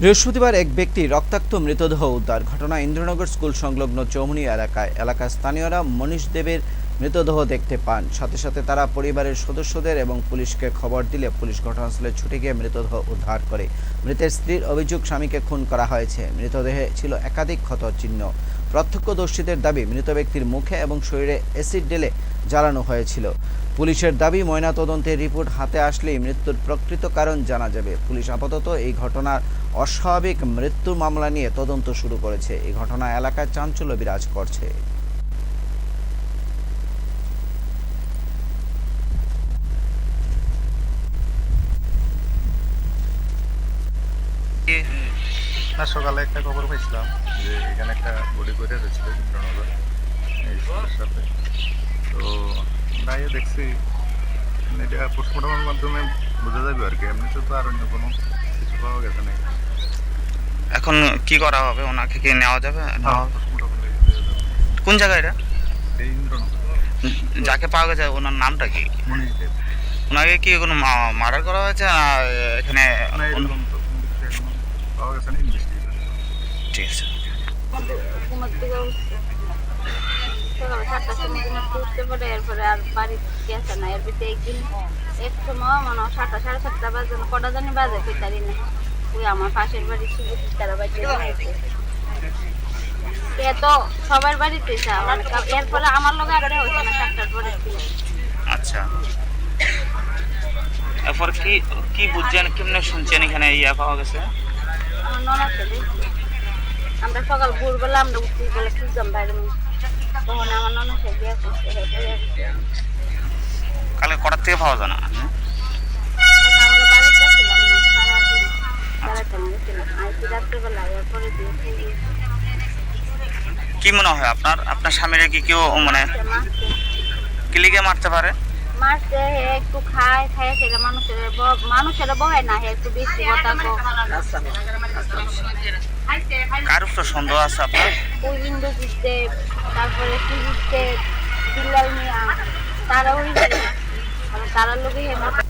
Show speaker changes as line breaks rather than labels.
বৃহস্পতিবার এক ব্যক্তি রক্তাক্ত মৃতদেহ উদ্ধার ঘটনা ইন্দ্রনগর স্কুল সংলগ্ন চৌমুনি এলাকায়। এলাকার স্থানীয়রা মনীষ দেবের মৃতদেহ দেখতে পান। সাথে সাথে তারা পরিবারের সদস্যদের এবং পুলিশকে খবর দিলে পুলিশ ঘটনাস্থলে ছুটে গিয়ে মৃতদেহ উদ্ধার করে। মৃতের স্ত্রীর অভিযোগ স্বামীকে খুন করা হয়েছে। মৃতদেহে ছিল একাধিক ক্ষত চিহ্ন প্রত্যক্ষদর্শীদের দাবি, মৃত ব্যক্তির মুখে এবং শরীরে অ্যাসিড ঢেলে জ্বালানো হয়েছিল। পুলিশের দাবি, ময়নাতদন্তের রিপোর্ট হাতে আসলেই মৃত্যুর প্রকৃত কারণ জানা যাবে। পুলিশ আপাতত এই ঘটনার অস্বাভাবিক মৃত্যু মামলা নিয়ে তদন্ত শুরু করেছে। এই ঘটনা এলাকায় চাঞ্চল্য বিরাজ করছে।
না সকালে একটা খবর পাইছিলাম যে এখানে একটা বডি করে রয়েছিল ইন্দ্রনগর এই সাথে। তো দাঁড়িয়ে দেখছি এটা পোস্টমর্টমের মাধ্যমে বোঝা যাবে আর কি। এমনিতে তো আর অন্য কোনো কিছু পাওয়া গেছে না
এখন কি করা হবে? ওনাকে কি নেওয়া যাবে?
পোস্টমর্টম
কোন জায়গায় এটা? যাকে পাওয়া গেছে ওনার নামটা কি? ওনাকে কি কোনো মার্ডার করা হয়েছে না এখানে ঠিক আছে।
সকালে সাতটার সময় উঠতে পারে এরপরে আর বাড়ি গেছে না। এর ভিতরে একদিন এক সময় মনে হয় সাতটা সাড়ে সাতটা বাজে না কটা জানি বাজে কইতারি না। ওই আমার পাশের বাড়ি তারা বাড়িতে সবার এরপরে আমার লোক আগে না সাতটার পরে
আচ্ছা। এরপর কি কি বুঝছেন কেমনে শুনছেন এখানে ইয়া পাওয়া গেছে?
আমার সকাল ভোরবেলা আমরা উঠছি বলে খুঁজলাম বাইরে তখন আমার ননার সাথে বিয়ে করছে এরপরে
কালকে কটার থেকে পাওয়া যায় না? কি মনে হয় আপনার? আপনার স্বামীর কি কেউ মানে কিলিকে মারতে পারে?
মারছে হে একটু খায় খায় সেটা মানুষের মানুষের বহে না হে একটু বেশি
কার উপর সন্দেহ আছে আপনার?
ওই ইন্দ্রজিৎ দেব তারপরে দেব। বিল্লাল মিয়া তারা ওই মানে তারার লোকে হে মতো